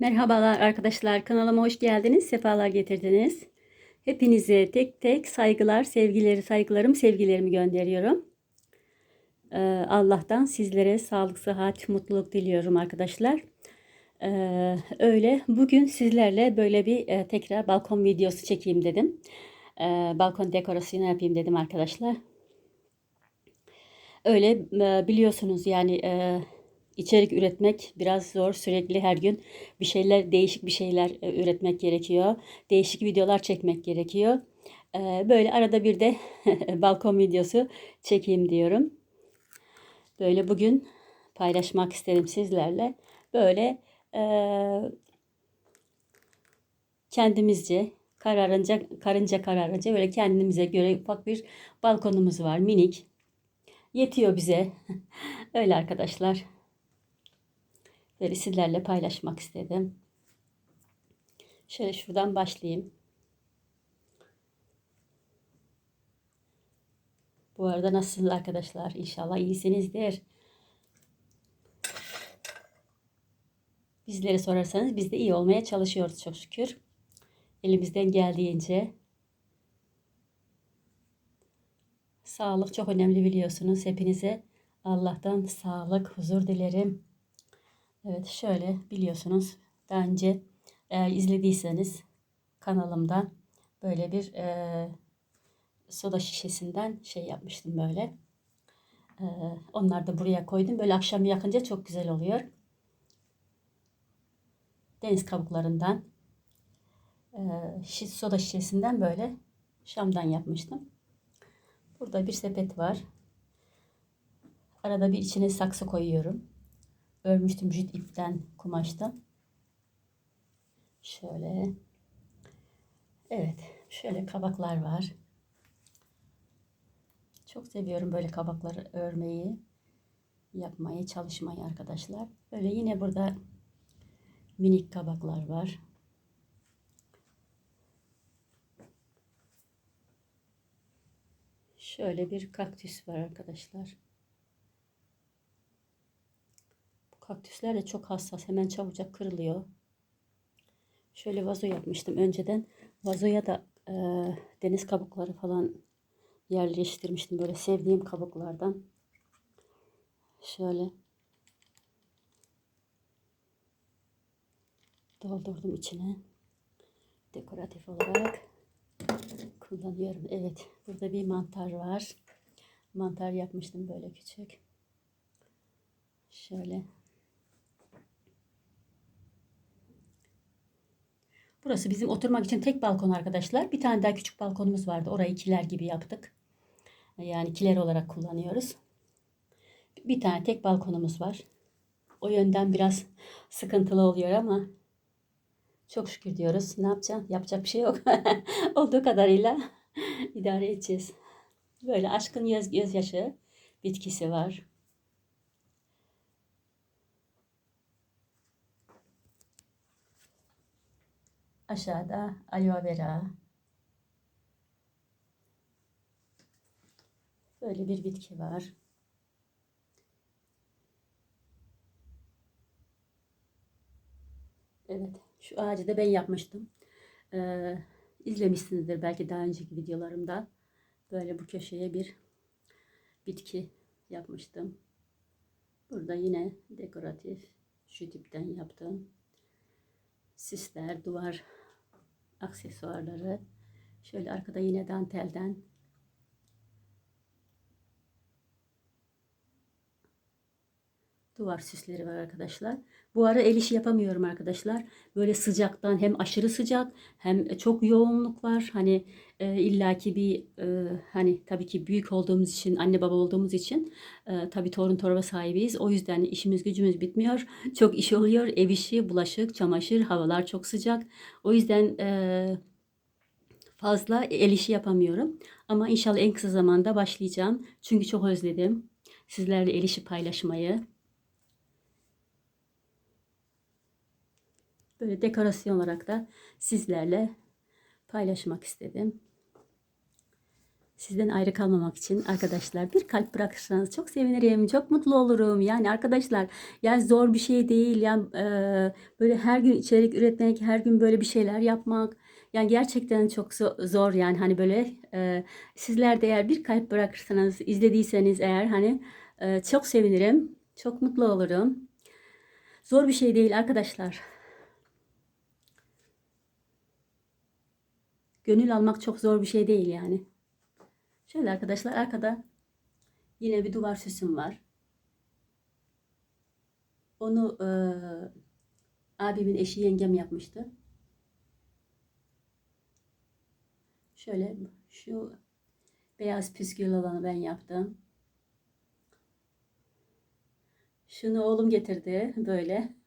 Merhabalar arkadaşlar kanalıma hoş geldiniz sefalar getirdiniz. Hepinize tek tek saygılar sevgileri saygılarım sevgilerimi gönderiyorum. Ee, Allah'tan sizlere sağlık sıhhat mutluluk diliyorum arkadaşlar. Ee, öyle bugün sizlerle böyle bir e, tekrar balkon videosu çekeyim dedim. Ee, balkon dekorasyonu yapayım dedim arkadaşlar. Öyle e, biliyorsunuz yani e, içerik üretmek biraz zor. Sürekli her gün bir şeyler, değişik bir şeyler e, üretmek gerekiyor. Değişik videolar çekmek gerekiyor. E, Böyle arada bir de balkon videosu çekeyim diyorum. Böyle bugün paylaşmak istedim sizlerle. Böyle e, kendimizce kararınca karınca kararınca böyle kendimize göre ufak bir balkonumuz var minik. Yetiyor bize. Öyle arkadaşlar. Böyle sizlerle paylaşmak istedim. Şöyle şuradan başlayayım. Bu arada nasılsınız arkadaşlar? İnşallah iyisinizdir. Bizleri sorarsanız biz de iyi olmaya çalışıyoruz çok şükür. Elimizden geldiğince. Sağlık çok önemli biliyorsunuz. Hepinize Allah'tan sağlık, huzur dilerim. Evet şöyle biliyorsunuz daha önce eğer izlediyseniz kanalımda böyle bir e, soda şişesinden şey yapmıştım böyle. E, onları da buraya koydum. Böyle akşam yakınca çok güzel oluyor. Deniz kabuklarından e, soda şişesinden böyle şamdan yapmıştım. Burada bir sepet var. Arada bir içine saksı koyuyorum örmüştüm jüt ipten kumaştan. Şöyle. Evet. Şöyle kabaklar var. Çok seviyorum böyle kabakları örmeyi. Yapmayı, çalışmayı arkadaşlar. Böyle yine burada minik kabaklar var. Şöyle bir kaktüs var arkadaşlar. Kaktüsler de çok hassas. Hemen çabucak kırılıyor. Şöyle vazo yapmıştım önceden. Vazoya da e, deniz kabukları falan yerleştirmiştim. Böyle sevdiğim kabuklardan. Şöyle doldurdum içine. Dekoratif olarak kullanıyorum. Evet. Burada bir mantar var. Mantar yapmıştım böyle küçük. Şöyle Burası bizim oturmak için tek balkon arkadaşlar. Bir tane daha küçük balkonumuz vardı. Orayı kiler gibi yaptık. Yani kiler olarak kullanıyoruz. Bir tane tek balkonumuz var. O yönden biraz sıkıntılı oluyor ama çok şükür diyoruz. Ne yapacağım? Yapacak bir şey yok. Olduğu kadarıyla idare edeceğiz. Böyle aşkın göz, gözyaşı bitkisi var. Aşağıda aloe vera. Böyle bir bitki var. Evet, şu ağacı da ben yapmıştım. Ee, izlemişsinizdir belki daha önceki videolarımda. Böyle bu köşeye bir bitki yapmıştım. Burada yine dekoratif şu tipten yaptım. Sisler, duvar aksesuarları. Şöyle arkada yine dantelden duvar süsleri var arkadaşlar. Bu ara el işi yapamıyorum arkadaşlar. Böyle sıcaktan hem aşırı sıcak hem çok yoğunluk var. Hani e, illaki bir e, hani tabii ki büyük olduğumuz için anne baba olduğumuz için e, tabii torun torba sahibiyiz. O yüzden işimiz gücümüz bitmiyor. Çok iş oluyor. Ev işi, bulaşık, çamaşır, havalar çok sıcak. O yüzden e, fazla el işi yapamıyorum. Ama inşallah en kısa zamanda başlayacağım. Çünkü çok özledim sizlerle el işi paylaşmayı. Böyle dekorasyon olarak da sizlerle paylaşmak istedim. Sizden ayrı kalmamak için arkadaşlar bir kalp bırakırsanız çok sevinirim. Çok mutlu olurum. Yani arkadaşlar yani zor bir şey değil. Yani e, böyle her gün içerik üretmek, her gün böyle bir şeyler yapmak. Yani gerçekten çok zo- zor yani hani böyle e, sizler de eğer bir kalp bırakırsanız izlediyseniz eğer hani e, çok sevinirim. Çok mutlu olurum. Zor bir şey değil arkadaşlar. Gönül almak çok zor bir şey değil yani. Şöyle arkadaşlar arkada yine bir duvar süsüm var. Onu eee, abimin eşi yengem yapmıştı. Şöyle şu beyaz püskül olanı ben yaptım. Şunu oğlum getirdi böyle.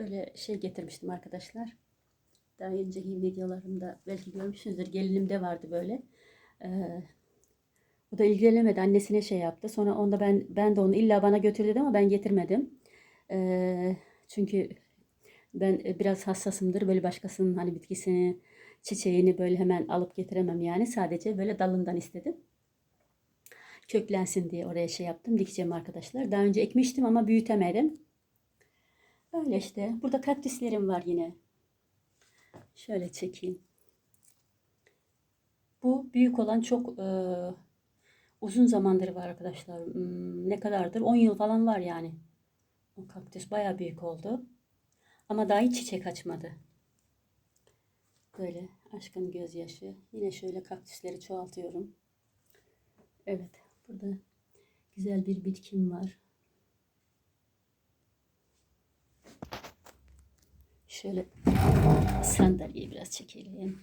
Böyle şey getirmiştim arkadaşlar. Daha önceki videolarımda belki görmüşsünüzdür. Gelinimde vardı böyle. Ee, o da ilgilenemedi. Annesine şey yaptı. Sonra onda ben ben de onu illa bana götür dedi ama ben getirmedim. Ee, çünkü ben biraz hassasımdır. Böyle başkasının hani bitkisini, çiçeğini böyle hemen alıp getiremem yani. Sadece böyle dalından istedim. Köklensin diye oraya şey yaptım. Dikeceğim arkadaşlar. Daha önce ekmiştim ama büyütemedim. Öyle işte. Burada kaktüslerim var yine. Şöyle çekeyim. Bu büyük olan çok e, uzun zamandır var arkadaşlar. Hmm, ne kadardır? 10 yıl falan var yani. O kaktüs bayağı büyük oldu. Ama daha hiç çiçek açmadı. Böyle aşkın gözyaşı. Yine şöyle kaktüsleri çoğaltıyorum. Evet. Burada güzel bir bitkim var. Şöyle sandalyeyi biraz çekelim.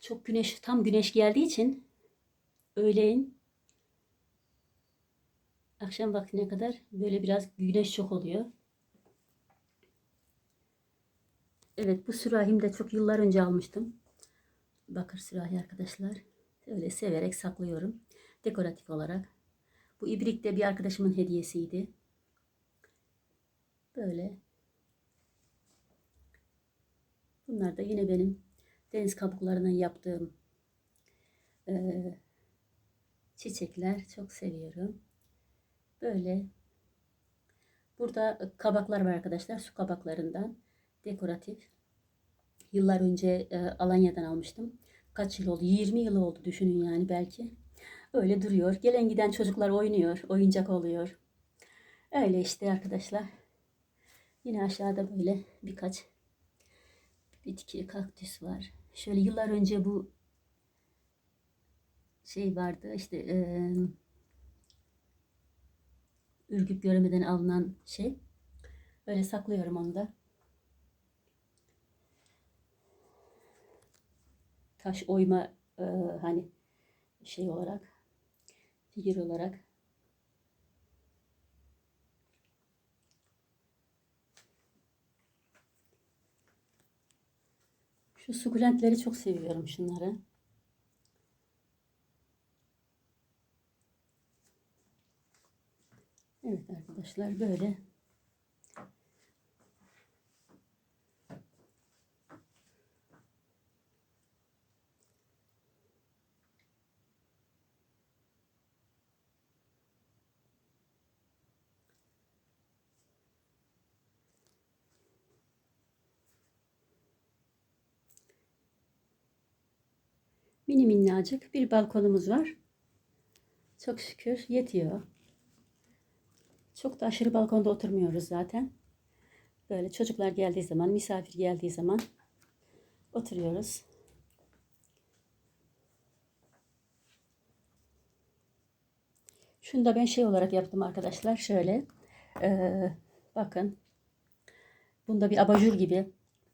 Çok güneş, tam güneş geldiği için öğleyin akşam vaktine kadar böyle biraz güneş çok oluyor. Evet bu sürahim de çok yıllar önce almıştım. Bakır sürahi arkadaşlar. Öyle severek saklıyorum. Dekoratif olarak. Bu ibrik de bir arkadaşımın hediyesiydi. Böyle. Bunlar da yine benim deniz kabuklarından yaptığım eee, çiçekler. Çok seviyorum. Böyle. Burada kabaklar var arkadaşlar. Su kabaklarından. Dekoratif. Yıllar önce e, Alanya'dan almıştım. Kaç yıl oldu? 20 yıl oldu düşünün yani belki. Öyle duruyor. Gelen giden çocuklar oynuyor. Oyuncak oluyor. Öyle işte arkadaşlar. Yine aşağıda böyle birkaç bitki, kaktüs var. Şöyle yıllar önce bu şey vardı işte e, ürgüp görmeden alınan şey. Böyle saklıyorum onu da. Taş oyma e, hani şey olarak figür olarak Şu sukulentleri çok seviyorum şunları. Evet arkadaşlar böyle. Mini minnacık bir balkonumuz var. Çok şükür yetiyor. Çok da aşırı balkonda oturmuyoruz zaten. Böyle çocuklar geldiği zaman, misafir geldiği zaman oturuyoruz. Şunu da ben şey olarak yaptım arkadaşlar. Şöyle eee, bakın. Bunda bir abajur gibi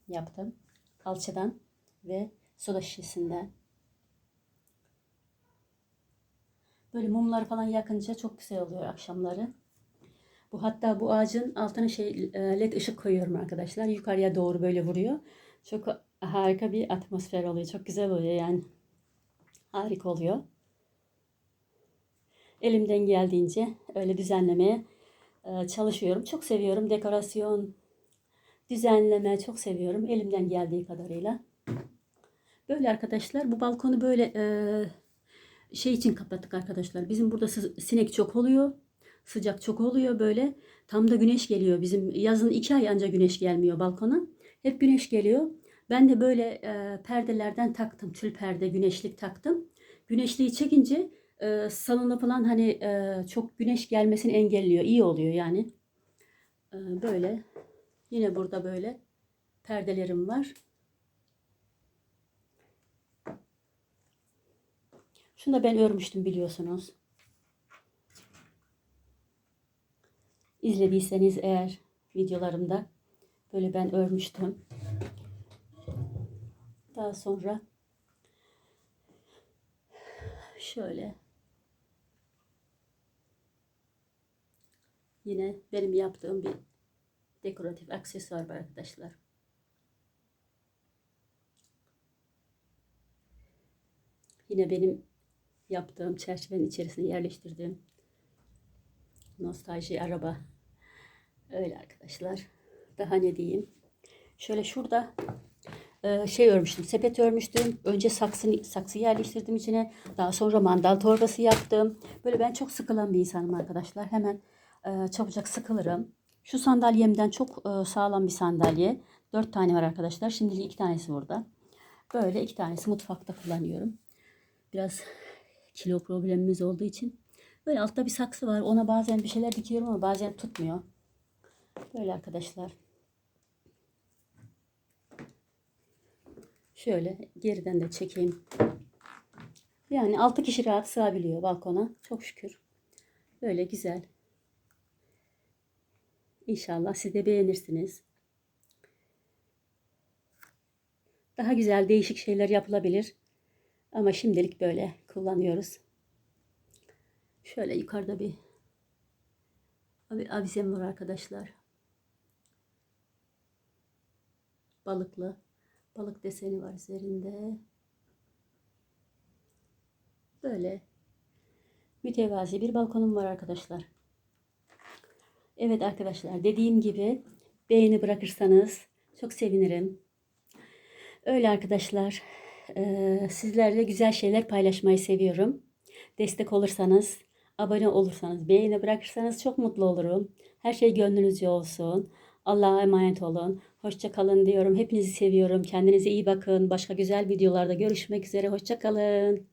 yaptım. Alçıdan ve soda şişesinden. Böyle mumlar falan yakınca çok güzel oluyor akşamları. Bu hatta bu ağacın altına şey e, led ışık koyuyorum arkadaşlar. Yukarıya doğru böyle vuruyor. Çok harika bir atmosfer oluyor. Çok güzel oluyor yani. Harika oluyor. elimden geldiğince öyle düzenlemeye e, çalışıyorum. Çok seviyorum dekorasyon, düzenleme çok seviyorum elimden geldiği kadarıyla. Böyle arkadaşlar bu balkonu böyle e, şey için kapattık arkadaşlar. Bizim burada sinek çok oluyor. Sıcak çok oluyor böyle. Tam da güneş geliyor. Bizim yazın iki ay anca güneş gelmiyor balkona. Hep güneş geliyor. Ben de böyle e, perdelerden taktım. Tül perde, güneşlik taktım. Güneşliği çekince e, salona falan hani e, çok güneş gelmesini engelliyor. İyi oluyor yani. E, böyle. Yine burada böyle perdelerim var. Şunu da ben örmüştüm biliyorsunuz. İzlediyseniz eğer videolarımda böyle ben örmüştüm. Daha sonra şöyle yine benim yaptığım bir dekoratif aksesuar var arkadaşlar. Yine benim yaptığım çerçevenin içerisine yerleştirdiğim nostalji araba. Öyle arkadaşlar. Daha ne diyeyim? Şöyle şurada e, şey örmüştüm. Sepet örmüştüm. Önce saksı, saksı yerleştirdim içine. Daha sonra mandal torbası yaptım. Böyle ben çok sıkılan bir insanım arkadaşlar. Hemen e, çabucak sıkılırım. Şu sandalyemden çok e, sağlam bir sandalye. Dört tane var arkadaşlar. Şimdilik iki tanesi burada. Böyle iki tanesi mutfakta kullanıyorum. Biraz kilo problemimiz olduğu için. Böyle altta bir saksı var. Ona bazen bir şeyler dikiyorum ama bazen tutmuyor. Böyle arkadaşlar. Şöyle geriden de çekeyim. Yani 6 kişi rahat sığabiliyor balkona. Çok şükür. Böyle güzel. İnşallah siz de beğenirsiniz. Daha güzel değişik şeyler yapılabilir. Ama şimdilik böyle kullanıyoruz. Şöyle yukarıda bir avizem var arkadaşlar. Balıklı. Balık deseni var üzerinde. Böyle mütevazi bir balkonum var arkadaşlar. Evet arkadaşlar dediğim gibi beğeni bırakırsanız çok sevinirim. Öyle arkadaşlar. Sizlerle güzel şeyler paylaşmayı seviyorum. Destek olursanız, abone olursanız, beğeni bırakırsanız çok mutlu olurum. Her şey gönlünüzce olsun. Allah'a emanet olun. Hoşça kalın diyorum. Hepinizi seviyorum. Kendinize iyi bakın. Başka güzel videolarda görüşmek üzere. Hoşça kalın.